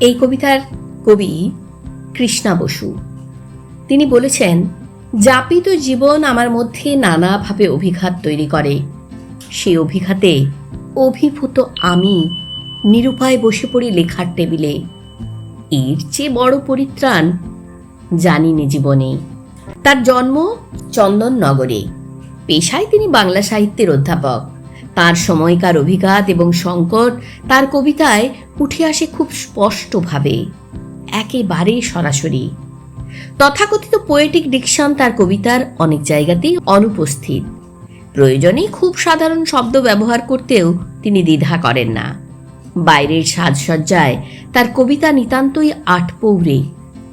এই কবিতার কবি কৃষ্ণা বসু। তিনি বলেছেন, যাপিত জীবন আমার মধ্যে নানাভাবে অভিঘাত তৈরি করে। সেই অভিঘাতে অভিভূত আমি নিরুপায় বসে পড়ি লেখার টেবিলে। এর চেয়ে বড় পরিত্রাণ জানি জানিনি জীবনে। তার জন্ম চন্দননগরে। পেশায় তিনি বাংলা সাহিত্যের অধ্যাপক। তার সময়কার অভিঘাত এবং সংকট তার কবিতায় উঠে আসে খুব স্পষ্টভাবে একেবারে সরাসরি। তথাকথিত পোয়েটিক ডিকশন তার কবিতার অনেক জায়গাতেই অনুপস্থিত। প্রয়োজনে খুব সাধারণ শব্দ ব্যবহার করতেও তিনি দ্বিধা করেন না। বাইরের সাজসজ্জায় তার কবিতা নিতান্তই আটপৌরে,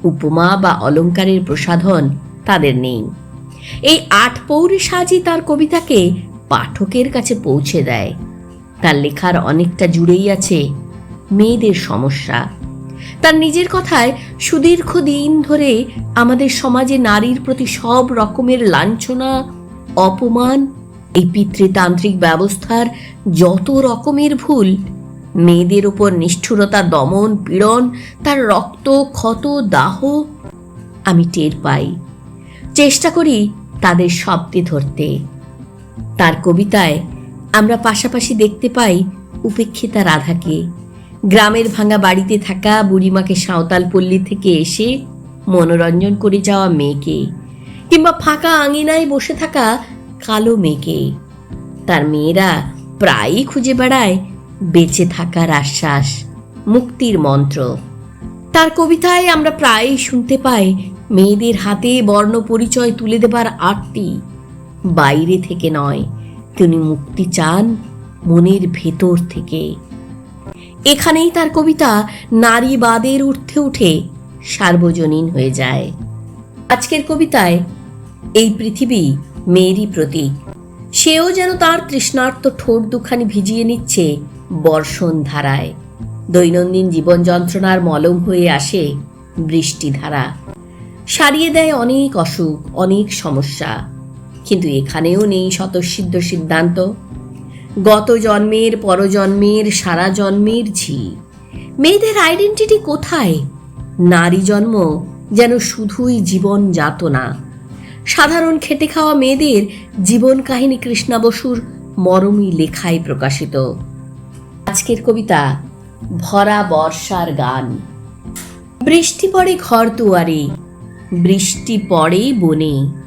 উপমা বা অলঙ্কারের প্রসাধন তাদের নেই। এই আটপৌরে সাজই তার কবিতাকে পাঠকের কাছে পৌঁছে দেয়। তার লেখার অনেকটা জুড়েই আছে মেয়েদের সমস্যা। তার নিজের কথায় সুদীর্ঘ দিন ধরে আমাদের সমাজে নারীর প্রতি সব রকমের লাঞ্ছনা, অপমান, এই পিতৃতান্ত্রিক ব্যবস্থার যত রকমের ভুল, মেয়েদের ওপর নিষ্ঠুরতা, দমন, পীড়ন, তার রক্ত, ক্ষত, দাহ আমি টের পাই। চেষ্টা করি তাদের শব্দে ধরতে। তার কবিতায়। আমরা পাশাপাশি দেখতে পাই উপেক্ষিতা রাধাকে। গ্রামের ভাঙা বাড়িতে থাকা বুড়িমাকে সাঁওতাল পল্লী থেকে এসে মনোরঞ্জন করে যাওয়া মেয়েকে কিংবা ফাঁকা আঙিনায় বসে থাকা কালো মেয়েকে। তার মেয়েরা প্রায়ই খুঁজে বেড়ায় বেঁচে থাকার আশ্বাস, মুক্তির মন্ত্র। তার কবিতায় আমরা প্রায়ই শুনতে পাই মেয়েদের হাতে বর্ণ পরিচয় তুলে দেবার আরতি। বাইরে থেকে নয়, তিনি মুক্তি চান মনের ভেতর থেকে। এখানেই তার কবিতা নারীবাদের ঊর্ধ্বে উঠে সার্বজনীন হয়ে যায়। আজকের কবিতায়, এই পৃথিবী মেয়েরই প্রতীক। সেও যেন তার তৃষ্ণার্ত ঠোঁট দুখানি ভিজিয়ে নিচ্ছে বর্ষণ ধারায়। দৈনন্দিন জীবন যন্ত্রণার মলম হয়ে আসে বৃষ্টিধারা। সারিয়ে দেয় অনেক অসুখ, অনেক সমস্যা। কিন্তু এখানেও নেই স্বতঃসিদ্ধ সিদ্ধান্ত। গত জন্মের, পরজন্মের, সারা জন্মের ঝি। মেয়েদের আইডেন্টিটি কোথায়? নারী জন্ম যেন শুধুই জীবন যাতনা সাধারণ খেটে খাওয়া মেয়েদের জীবন কাহিনী কৃষ্ণা বসুর মরমী লেখায় প্রকাশিত। আজকের কবিতা, ভরা বর্ষার গান। বৃষ্টি পড়ে ঘর দুয়ারে, বৃষ্টি পড়ে বনে।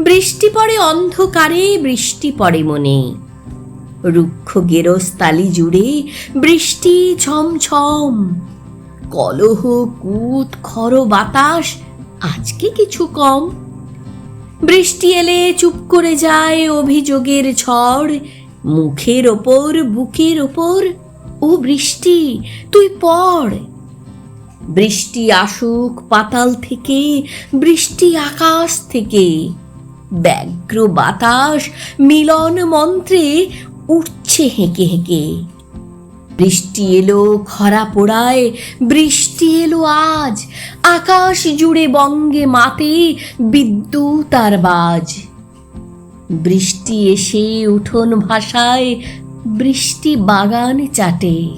বৃষ্টি পড়ে অন্ধকারে, বৃষ্টি পড়ে মনে। রুক্ষ গেরস্তালি জুড়ে বৃষ্টি ছমছম কলহ, কুত, খর, বাতাস, আজকে কিছু কম। বৃষ্টি এলে চুপ করে যায় অভিযোগের ঝড়। মুখের ওপর, বুকের ওপর, ও বৃষ্টি, তুই পড়। বৃষ্টি আসুক পাতাল থেকে, বৃষ্টি আকাশ থেকে। ব্যগ্র বাতাস মিলন মন্ত্রে উঠছে হেঁকে হেঁকে। বৃষ্টি এলো খরা পোড়ায়, বৃষ্টি এলো আজ। আকাশ জুড়ে বঙ্গে মাতে বিদ্যুৎ আর বাজ। বৃষ্টি এসে উঠোন ভাষায় বৃষ্টি বাগান চাটে।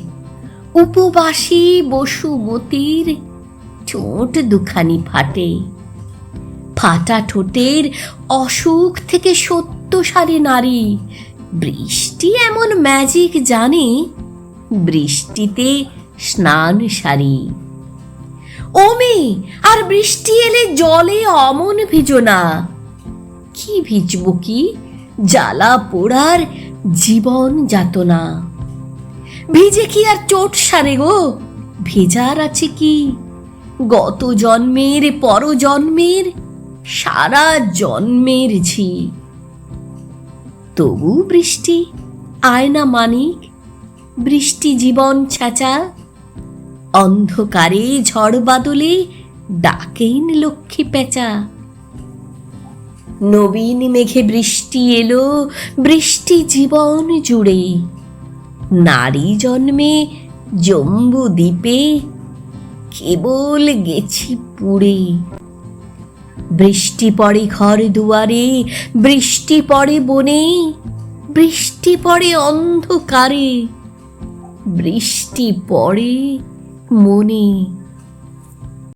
উপবাসী বসুমতির ঠোঁট দুখানি ফাটে। ফাটা ঠোঁটের অসুখ থেকে সত্য সারে নারী। বৃষ্টি এমন ম্যাজিক জানে, বৃষ্টিতে স্নান সারি। ওমে আর বৃষ্টি এলে জলে অমন ভিজো না। কি ভিজব কি? জ্বালা পোড়ার জীবন যাতনা ভিজে কি আর চোট সারে গো? ভেজার আছে কি? গত জন্মের পর জন্মের সারা জন্মের ঝি তবু বৃষ্টি, আয়না মানিক, বৃষ্টি জীবন ছাঁচা অন্ধকারে ঝড় বাদলে ডাকেন লক্ষ্মী পেঁচা। নবীন মেঘে বৃষ্টি এলো, বৃষ্টি জীবন জুড়ে। নারী জন্মে জম্বু দ্বীপে কেবল গেছি পুড়ে। বৃষ্টি পড়ে ঘর দুয়ারে বৃষ্টি পড়ে বনে বৃষ্টি পড়ে অন্ধকারে বৃষ্টি পড়ে মনে।